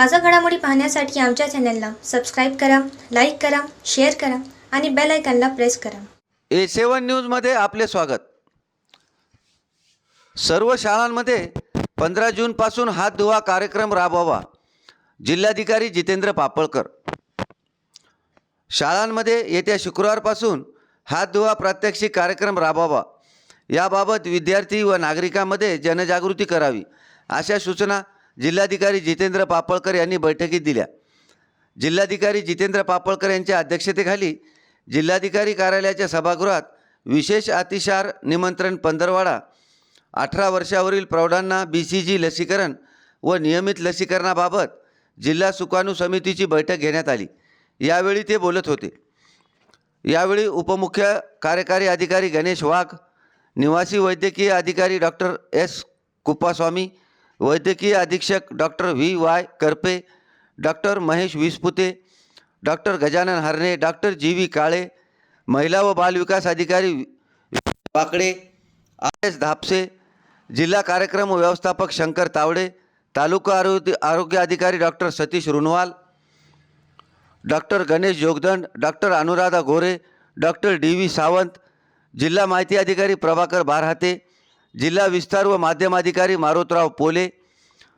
ताज्या घडामोडी पाहण्यासाठी आमच्या चॅनलला सबस्क्राईब करा लाईक करा शेअर करा आणि बेल आयकॉनला प्रेस करा. ए सेवन न्यूजमध्ये आपले स्वागत. सर्व शाळांमध्ये पंधरा जूनपासून हात धुवा कार्यक्रम राबवावा. जिल्हाधिकारी जितेंद्र पापळकर. शाळांमध्ये येत्या शुक्रवारपासून हात धुवा प्रात्यक्षिक कार्यक्रम राबवावा. याबाबत विद्यार्थी व नागरिकांमध्ये जनजागृती करावी अशा सूचना जिल्हाधिकारी जितेंद्र पापळकर यांनी बैठकीत दिल्या. जिल्हाधिकारी जितेंद्र पापळकर यांच्या अध्यक्षतेखाली जिल्हाधिकारी कार्यालयाच्या सभागृहात विशेष अतिशार निमंत्रण पंधरवाडा अठरा वर्षावरील प्रौढांना बी सी जी लसीकरण व नियमित लसीकरणाबाबत जिल्हा सुकाणू समितीची बैठक घेण्यात आली. यावेळी ते बोलत होते. यावेळी उपमुख्य कार्यकारी अधिकारी गणेश वाघ निवासी वैद्यकीय अधिकारी डॉक्टर एस कुप्पास्वामी वैद्यकीय अधीक्षक doctor V Y Karpe doctor Mahesh Vispute doctor Gajanan Harne doctor G V Kale महिला व बालविकास अधिकारी वाकडे आर एस धापसे जिल्हा कार्यक्रम व्यवस्थापक शंकर तावडे तालुका आरोग्य आरोग्य अधिकारी doctor Satish Runwal doctor Ganesh Jogdand doctor Anuradha Gore doctor D V Sawant जिल्हा माहिती अधिकारी प्रभाकर बारहाते जिल्हा विस्तार व माध्यमाधिकारी मारुतराव पोले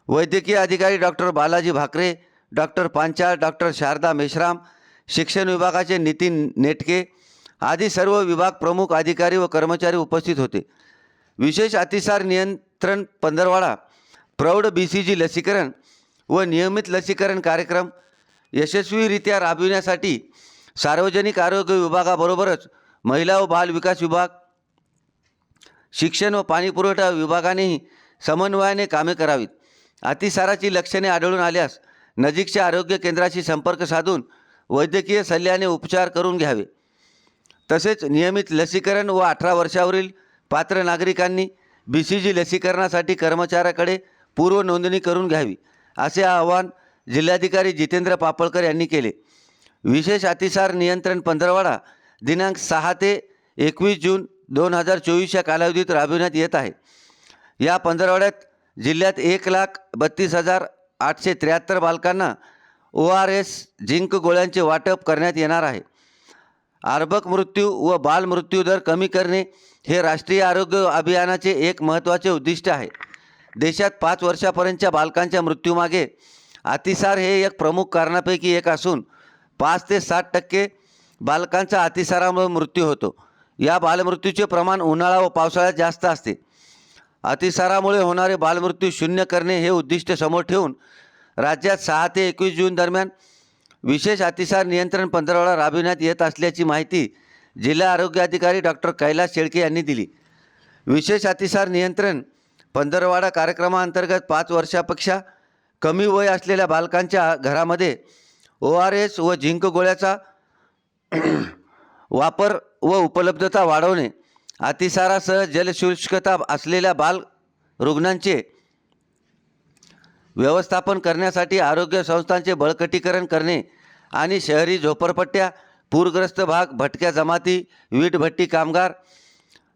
वैद्यकीय अधिकारी doctor Balaji Bhakare doctor Panchal doctor Sharda Meshram शिक्षण विभागाचे नितीन नेटके आदी सर्व विभाग प्रमुख अधिकारी व कर्मचारी उपस्थित होते. विशेष अतिसार नियंत्रण पंधरवाडा प्रौढ बी सी जी लसीकरण व नियमित लसीकरण कार्यक्रम यशस्वीरित्या राबविण्यासाठी सार्वजनिक आरोग्य विभागाबरोबरच महिला व बाल विकास विभाग शिक्षण व पाणीपुरवठा विभागानेही समन्वयाने कामे करावीत. अतिसाराची लक्षणे आढळून आल्यास नजीकच्या आरोग्य केंद्राशी संपर्क साधून वैद्यकीय सल्ल्याने उपचार करून घ्यावे. तसेच नियमित लसीकरण व अठरा वर्षावरील पात्र नागरिकांनी बी सी जी लसीकरणासाठी कर्मचाऱ्याकडे पूर्व नोंदणी करून घ्यावी असे आवाहन जिल्हाधिकारी जितेंद्र पापळकर यांनी केले. विशेष अतिसार नियंत्रण पंधरवाडा दिनांक सहा ते एकवीस जून दोन हजार चोवीस या कालावधीत राबविण्यात येत आहे. या पंधरवड्यात जिल्ह्यात एक लाख बत्तीस हजार आठशे त्र्याहत्तर बालकांना ओ आर एस झिंक गोळ्यांचे वाटप करण्यात येणार आहे. अर्भक मृत्यू व बालमृत्यू दर कमी करणे हे राष्ट्रीय आरोग्य अभियानाचे एक महत्त्वाचे उद्दिष्ट आहे. देशात पाच वर्षापर्यंतच्या बालकांच्या मृत्यूमागे अतिसार हे एक प्रमुख कारणापैकी एक असून पाच ते सात टक्के बालकांचा अतिसारामुळे मृत्यू होतो. या बालमृत्यूचे प्रमाण उन्हाळा व पावसाळ्यात जास्त असते. अतिसारामुळे होणारे बालमृत्यू शून्य करणे हे उद्दिष्ट समोर ठेवून राज्यात सहा ते एकवीस जून दरम्यान विशेष अतिसार नियंत्रण पंधरवडा राबविण्यात येत असल्याची माहिती जिल्हा आरोग्य अधिकारी डॉक्टर कैलास शेळके यांनी दिली. विशेष अतिसार नियंत्रण पंधरवाडा कार्यक्रमाअंतर्गत पाच वर्षापेक्षा कमी वय असलेल्या बालकांच्या घरामध्ये ओ आर एस व झिंक गोळ्याचा वापर व उपलब्धता वाढवणे अतिसारासह जलशुष्कता असलेल्या बाल रुग्णांचे व्यवस्थापन करण्यासाठी आरोग्य संस्थांचे बळकटीकरण करणे आणि शहरी झोपडपट्ट्या पूरग्रस्त भाग भटक्या जमाती वीटभट्टी कामगार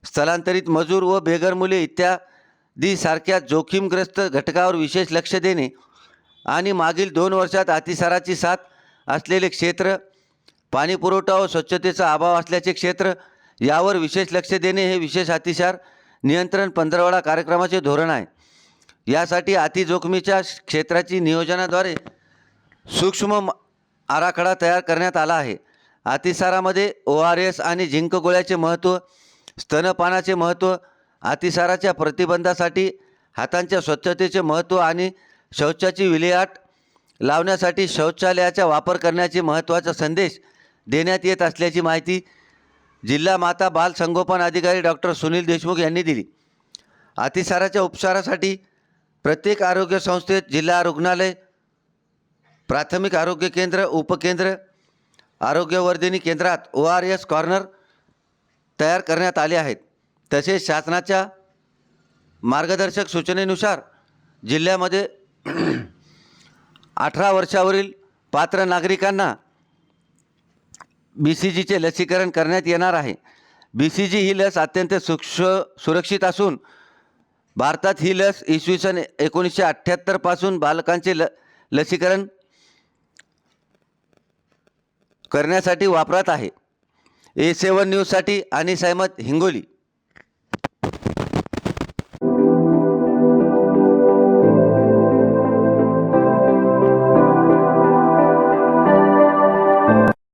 स्थलांतरित मजूर व बेघर मुले इत्यादीसारख्या जोखीमग्रस्त घटकावर विशेष लक्ष देणे आणि मागील दोन वर्षात अतिसाराची साथ असलेले क्षेत्र पाणीपुरवठा व स्वच्छतेचा अभाव असल्याचे क्षेत्र यावर विशेष लक्ष देणे हे विशेष अतिसार नियंत्रण पंधरवडा कार्यक्रमाचे धोरण आहे. यासाठी अतिजोखमीच्या क्षेत्राची नियोजनाद्वारे सूक्ष्म आराखडा तयार करण्यात आला आहे. अतिसारामध्ये ओ आर एस आणि झिंक गोळ्याचे महत्त्व स्तनपानाचे महत्त्व अतिसाराच्या प्रतिबंधासाठी हातांच्या स्वच्छतेचे महत्त्व आणि शौचाची विल्हेवाट लावण्यासाठी शौचालयाचा वापर करण्याचे महत्त्वाचा संदेश देण्यात येत असल्याची माहिती जिल्हा माता बाल संगोपन अधिकारी डॉक्टर सुनील देशमुख यांनी दिली. अतिसाराच्या उपचारासाठी प्रत्येक आरोग्य संस्थेत जिल्हा रुग्णालय प्राथमिक आरोग्य केंद्र उपकेंद्र आरोग्यवर्धिनी केंद्रात ओ आर एस कॉर्नर तयार करण्यात आले आहेत. तसेच शासनाच्या मार्गदर्शक सूचनेनुसार जिल्ह्यामध्ये अठरा वर्षावरील पात्र नागरिकांना बी सी जीचे लसीकरण करण्यात येणार आहे. बी सी जी ही लस अत्यंत सूक्ष सुरक्षित असून भारतात ही लस इसवी सन एकोणीसशे अठ्ठ्याहत्तरपासून बालकांचे ल लसीकरण करण्यासाठी वापरात आहे. ए सेवन न्यूजसाठी आणि सहमत हिंगोली.